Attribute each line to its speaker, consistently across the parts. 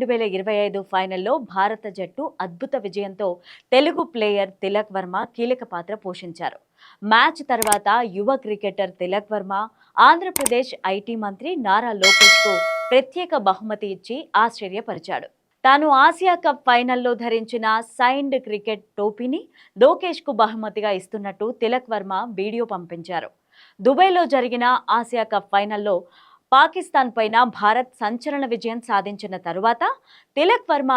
Speaker 1: రెండు వేల ఇరవై ఐదు ఫైనల్లో భారత జట్టు అద్భుత విజయంతో తెలుగు ప్లేయర్ తిలక్ వర్మ కీలక పాత్ర పోషించారు. మ్యాచ్ తర్వాత యువ క్రికెటర్ తిలక్ వర్మ ఆంధ్రప్రదేశ్ ఐటీ మంత్రి నారా లోకేష్కు ప్రత్యేక బహుమతి ఇచ్చి ఆశ్చర్యపరిచాడు. తాను ఆసియా కప్ ఫైనల్లో ధరించిన సైన్డ్ క్రికెట్ టోపీని లోకేష్కు బహుమతిగా ఇస్తున్నట్టు తిలక్ వర్మ వీడియో పంపించారు. దుబాయ్లో జరిగిన ఆసియా కప్ ఫైనల్లో పాకిస్తాన్ పైన భారత్ సంచలన విజయం సాధించిన తరువాత తిలక్ వర్మ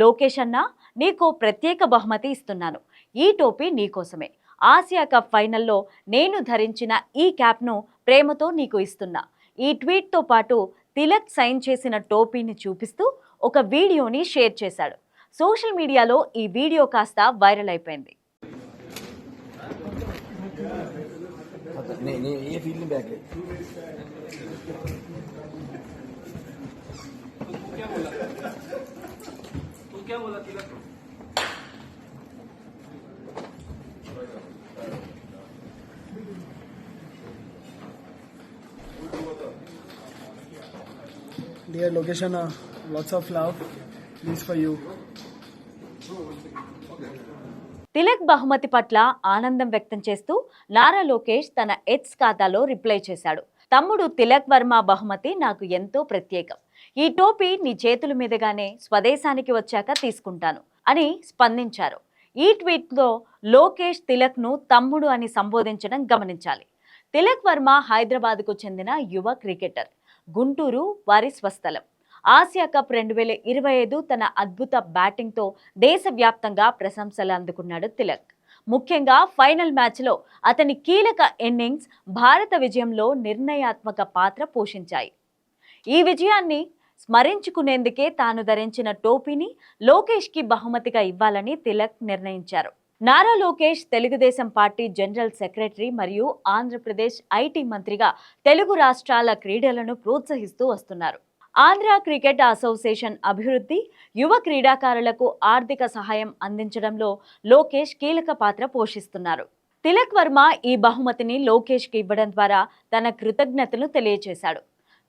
Speaker 1: లోకేష్ అన్న నీకు ప్రత్యేక బహుమతి ఇస్తున్నాను. ఈ టోపీ నీకోసమే ఆసియా కప్ ఫైనల్లో నేను ధరించిన ఈ క్యాప్ను ప్రేమతో నీకు ఇస్తున్నా. ఈ ట్వీట్తో పాటు తిలక్ సైన్ చేసిన టోపీని చూపిస్తూ ఒక వీడియోని షేర్ చేశాడు. సోషల్ మీడియాలో ఈ వీడియో కాస్త వైరల్ అయిపోయింది.
Speaker 2: नहीं नहीं ये फ़ील्ड में बैक है
Speaker 3: Dear location, uh, lots of love. This for you.
Speaker 1: Tilak బహుమతి పట్ల ఆనందం వ్యక్తం చేస్తూ నారా లోకేష్ తన ఎక్స్ ఖాతాలో రిప్లై చేశాడు. తమ్ముడు తిలక్ వర్మ బహుమతి నాకు ఎంతో ప్రత్యేకం. ఈ టోపీ నీ చేతుల మీదుగానే స్వదేశానికి వచ్చాక తీసుకుంటాను అని స్పందించారు. ఈ ట్వీట్లో లోకేష్ తిలక్ను తమ్ముడు అని సంబోధించడం గమనించాలి. తిలక్ వర్మ హైదరాబాద్కు చెందిన యువ క్రికెటర్. గుంటూరు వారి స్వస్థలం. ఆసియా కప్ రెండు వేల ఇరవై ఐదు తన అద్భుత బ్యాటింగ్తో దేశవ్యాప్తంగా ప్రశంసలు అందుకున్నాడు తిలక్. ముఖ్యంగా ఫైనల్ మ్యాచ్లో అతని కీలక ఇన్నింగ్స్ భారత విజయంలో నిర్ణయాత్మక పాత్ర పోషించాయి. ఈ విజయాన్ని స్మరించుకునేందుకే తాను ధరించిన టోపీని లోకేష్కి బహుమతిగా ఇవ్వాలని తిలక్ నిర్ణయించారు. Nara Lokesh Telugu Desam party general secretary మరియు ఆంధ్రప్రదేశ్ ఐటీ మంత్రిగా తెలుగు రాష్ట్రాల క్రీడలను ప్రోత్సహిస్తూ వస్తున్నారు. ఆంధ్ర క్రికెట్ అసోసియేషన్ అభివృద్ధి యువ క్రీడాకారులకు ఆర్థిక సహాయం అందించడంలో లోకేష్ కీలక పాత్ర పోషిస్తున్నారు. తిలక్ వర్మ ఈ బహుమతిని లోకేష్కి ఇవ్వడం ద్వారా తన కృతజ్ఞతలు తెలియజేశాడు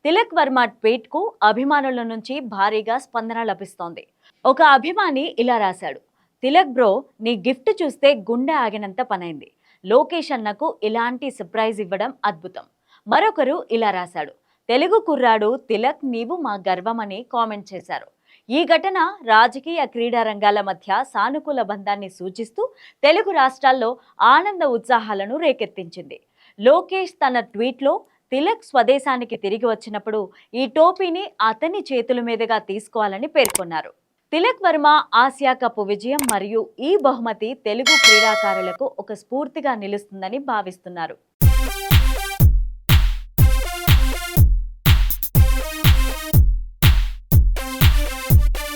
Speaker 1: తిలక్ వర్మ ట్వీట్కు అభిమానుల నుంచి భారీగా స్పందన లభిస్తోంది. ఒక అభిమాని ఇలా రాశాడు తిలక్ బ్రో నీ గిఫ్ట్ చూస్తే గుండె ఆగినంత పనైంది. లోకేష్ అన్నకు ఇలాంటి సర్ప్రైజ్ ఇవ్వడం అద్భుతం. మరొకరు ఇలా రాశాడు తెలుగు కుర్రాడు తిలక్ నీవు మా గర్వమని కామెంట్ చేశారు. ఈ ఘటన రాజకీయ క్రీడా రంగాల మధ్య సానుకూల బంధాన్ని సూచిస్తూ తెలుగు రాష్ట్రాల్లో ఆనంద ఉత్సాహాలను రేకెత్తించింది. లోకేష్ తన ట్వీట్లో తిలక్ స్వదేశానికి తిరిగి వచ్చినప్పుడు ఈ టోపీని అతని చేతుల మీదుగా తీసుకోవాలని పేర్కొన్నారు. తిలక్ వర్మ ఆసియా కప్ విజయం మరియు ఈ బహుమతి తెలుగు క్రీడాకారులకు ఒక స్ఫూర్తిగా నిలుస్తుందని భావిస్తున్నారు.